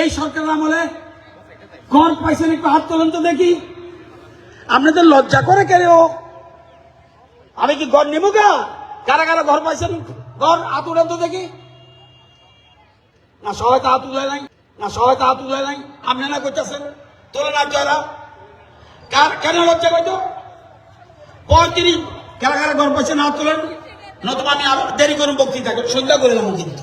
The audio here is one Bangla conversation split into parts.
এই সরকারের আমলে ঘর পাইছেন একটু হাত তোলেন তো দেখি। আপনাদের লজ্জা করে কেন? আমি কি ঘর নেব গা? কারা কারা ঘর পাইছেন? ঘর হাত উড়ান তো দেখি। না, সবাই তো হাত তুলে নাই। না, সবাই তো হাত তুলে নাই। আপনি না করতেছেন তোলে না যারা কার, কেন লজ্জা করতো? পঁয়ত্রিশ, কারা কারা ঘর পাইছেন? হাত তোলেন। নতুবা আমি আবার দেরি করুন, বক্তৃতা সন্ধ্যা করে দেবো কিন্তু।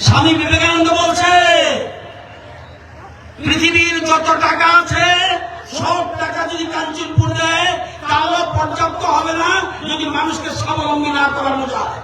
স্বামী বিবেকানন্দ বলছে, পৃথিবীর যত টাকা আছে, সব টাকা যদি কাঞ্চনপুর দেয়, তাহলে পর্যাপ্ত হবে না, যদি মানুষকে স্বাবলম্বী না করানো যায়